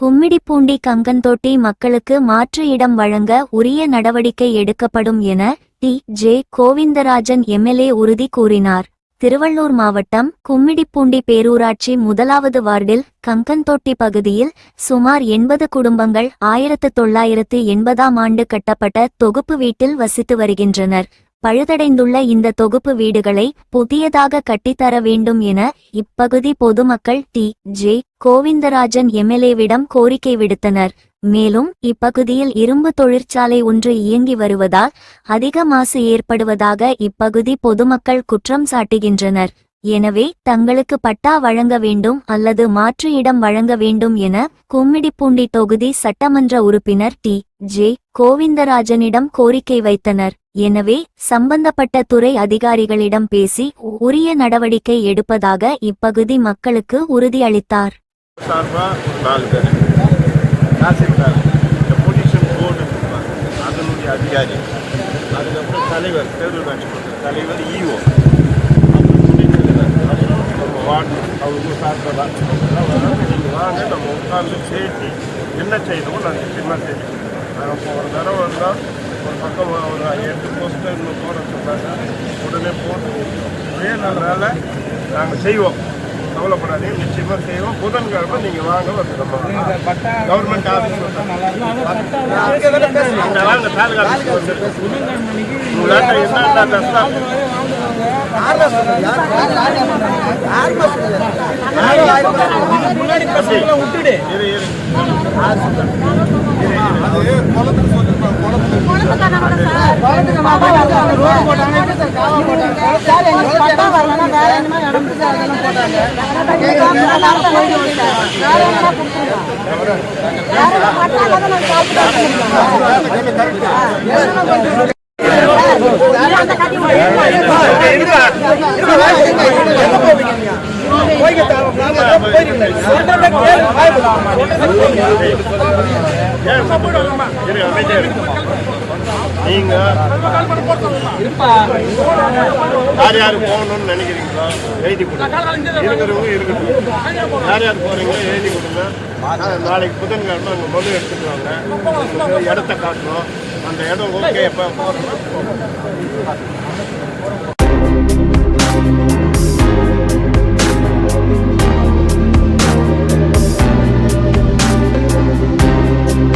கும்மிடிப்பூண்டி கங்கன்தோட்டி மக்களுக்கு மாற்று இடம் வழங்க உரிய நடவடிக்கை எடுக்கப்படும் என டி. ஜே. கோவிந்தராஜன் எம்எல்ஏ உறுதி கூறினார். திருவள்ளூர் மாவட்டம் கும்மிடிப்பூண்டி பேரூராட்சி முதலாவது வார்டில் கங்கந்தோட்டி பகுதியில் சுமார் எண்பது குடும்பங்கள் ஆயிரத்து தொள்ளாயிரத்து எண்பதாம் ஆண்டு கட்டப்பட்ட தொகுப்பு வீட்டில் வசித்து வருகின்றனர். பழுதடைந்துள்ள இந்த தொகுப்பு வீடுகளை புதியதாக கட்டித்தர வேண்டும் என இப்பகுதி பொதுமக்கள் டி. ஜே. கோவிந்தராஜன் எம்எல்ஏவிடம் கோரிக்கை விடுத்தனர். மேலும் இப்பகுதியில் இரும்பு தொழிற்சாலை ஒன்று இயங்கி வருவதால் அதிக மாசு ஏற்படுவதாக இப்பகுதி பொதுமக்கள் குற்றம் சாட்டுகின்றனர். எனவே தங்களுக்கு பட்டா வழங்க வேண்டும் அல்லது மாற்று இடம் வழங்க வேண்டும் என கும்மிடிப்பூண்டி தொகுதி சட்டமன்ற உறுப்பினர் டி. ஜே. கோவிந்தராஜனிடம் கோரிக்கை வைத்தனர். எனவே சம்பந்தப்பட்ட துறை அதிகாரிகளிடம் பேசி உரிய நடவடிக்கை எடுப்பதாக இப்பகுதி மக்களுக்கு உறுதியளித்தார். தலைவர் ஒரு அப்புறம் நம்ம வார்டு அவங்க சார்பதாக நீங்கள் வாங்க நம்ம உட்கார்ந்து பேசி என்ன செய்யணுமோ நாங்கள் சின்ன செஞ்சு நாங்கள் இப்போ ஒரு தடவை வந்தால் ஒரு பக்கம் ஒரு எட்டு போஸ்ட்டு இன்னும் போட சொன்னாங்க உடனே போட்டு ஒரே நாளால் நாங்கள் செய்வோம் கவலைப்படாதீங்க நிச்சயமா செய்வோம் புதன்கிழமை நீங்க வாங்க வந்து நம்ம கவர்மெண்ட் ஆஃபீஸ் அங்க வாங்க தாலுகா ஆஃபீஸ் வந்து உங்களாட்ட என்ன கஷ்டம் விட்டுடு. இரு நீங்க யார் யார் போகணும்னு நினைக்கிறீங்களோ எழுதி கொடுங்க இருக்கிறவங்க இருக்கட்டும் யார் யார் போறீங்களோ எழுதி கொடுங்க நாளைக்கு புதன்கிழமை அங்கே மனு எடுத்துட்டு வாங்க. உங்களுக்கு இடத்த காட்டணும் அந்த இடம் ஓகே எப்போ போகிறோம்